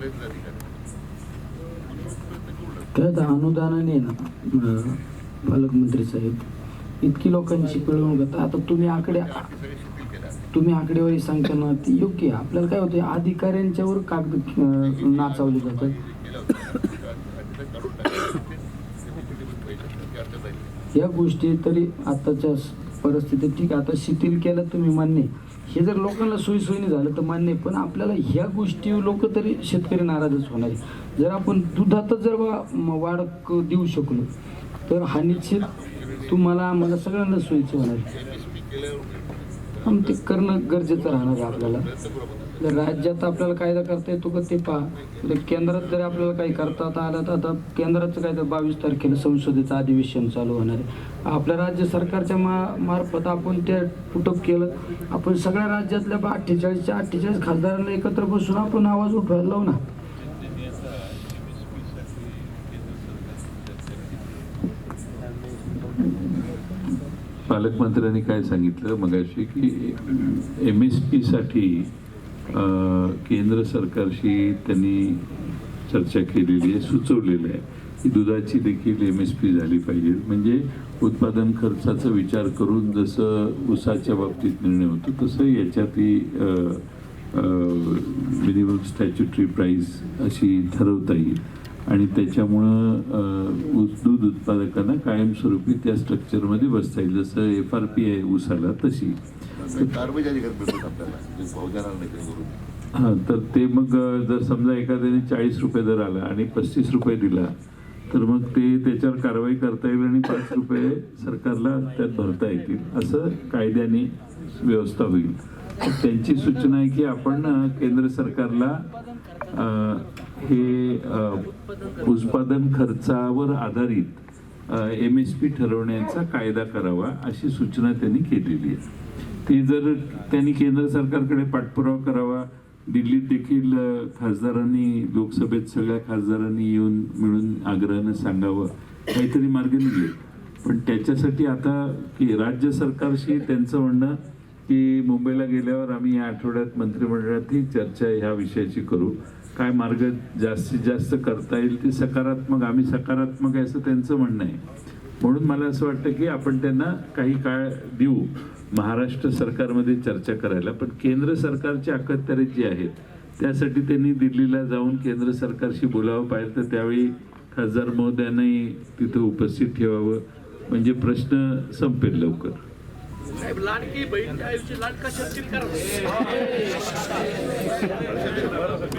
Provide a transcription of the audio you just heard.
मर्यादित काय अनुदानाने ना पालकमंत्री साहेब इतकी लोकांची पिळवणूक आता आता तुम्ही आकडे तुम्ही आकडेवारी सांगता ना ती योग्य आपल्याला काय होतं अधिकाऱ्यांच्यावर कागद नाचावले जातात. या गोष्टी तरी आताच्या परिस्थितीत ठीक आहे. आता शिथिल केलं तुम्ही मान्य हे जर लोकांना सोयीसोयीने झालं तर मान्य आहे. पण आपल्याला ह्या गोष्टी लोक तरी शेतकरी नाराजच होणार जर आपण दुधातच जर वाढ देऊ शकलो तर हा निश्चित तुम्हाला आम्हाला सगळ्यांना सोयीचं होणार आणि ते करणं गरजेचं राहणार आहे आपल्याला. जर राज्यात आपल्याला कायदा करता येतो का ते पहा. तर केंद्रात जर आपल्याला काही करता आलं तर आता केंद्राचं काय तर बावीस तारखेला संसदेचं अधिवेशन चालू होणार आहे. आपल्या राज्य सरकारच्या मा मार्फत आपण ते पुटअप केलं. आपण सगळ्या राज्यातल्या अठ्ठेचाळीसच्या अठ्ठेचाळीस खासदारांना एकत्र बसून आपण आवाज उठवायला लावू ना पालकमंत्र्यांनी काय सांगितलं? मगाशी की एम एस पीसाठी केंद्र सरकारशी त्यांनी चर्चा केलेली आहे सुचवलेलं आहे की दुधाची देखील एम एस पी झाली पाहिजे. म्हणजे उत्पादन खर्चाचा विचार करून जसं ऊसाच्या बाबतीत निर्णय होतो तसं याच्यातही मिनिमम स्टॅच्युटरी प्राईस अशी ठरवता येईल. आणि त्याच्यामुळं ऊस दूध उत्पादकांना कायमस्वरूपी त्या स्ट्रक्चरमध्ये बसता येईल. जसं एफ आर पी आहे ऊसाला तशी. हां तर ते मग जर समजा एखाद्याने चाळीस रुपये दर आला आणि पस्तीस रुपये दिला तर मग ते त्याच्यावर कारवाई करता येईल आणि पाच रुपये सरकारला त्यात भरता येतील. असं कायद्याने व्यवस्था होईल. त्यांची सूचना आहे की आपण केंद्र सरकारला हे उत्पादन खर्चावर आधारित एम एस पी ठरवण्याचा कायदा करावा अशी सूचना त्यांनी केलेली आहे. ते जर त्यांनी केंद्र सरकारकडे पाठपुरावा करावा दिल्लीत देखील खासदारांनी लोकसभेत सगळ्या खासदारांनी येऊन मिळून आग्रहानं सांगावं काहीतरी मार्ग निघले. पण त्याच्यासाठी आता की राज्य सरकारशी त्यांचं म्हणणं की मुंबईला गेल्यावर आम्ही या आठवड्यात मंत्रिमंडळातही चर्चा ह्या विषयाची करू. काय मार्ग जास्तीत जास्त करता येईल ते सकारात्मक आम्ही सकारात्मक आहे असं त्यांचं म्हणणं आहे. म्हणून मला असं वाटतं की आपण त्यांना काही काळ देऊ. महाराष्ट्र सरकारमध्ये चर्चा करायला पण केंद्र सरकारची अखत्यारीत जी आहेत त्यासाठी त्यांनी दिल्लीला जाऊन केंद्र सरकारशी बोलावं पाहिजे तर त्यावेळी खासदार महोदयांनाही तिथं उपस्थित ठेवावं. म्हणजे प्रश्न संपेल लवकर. साहेब लाडकी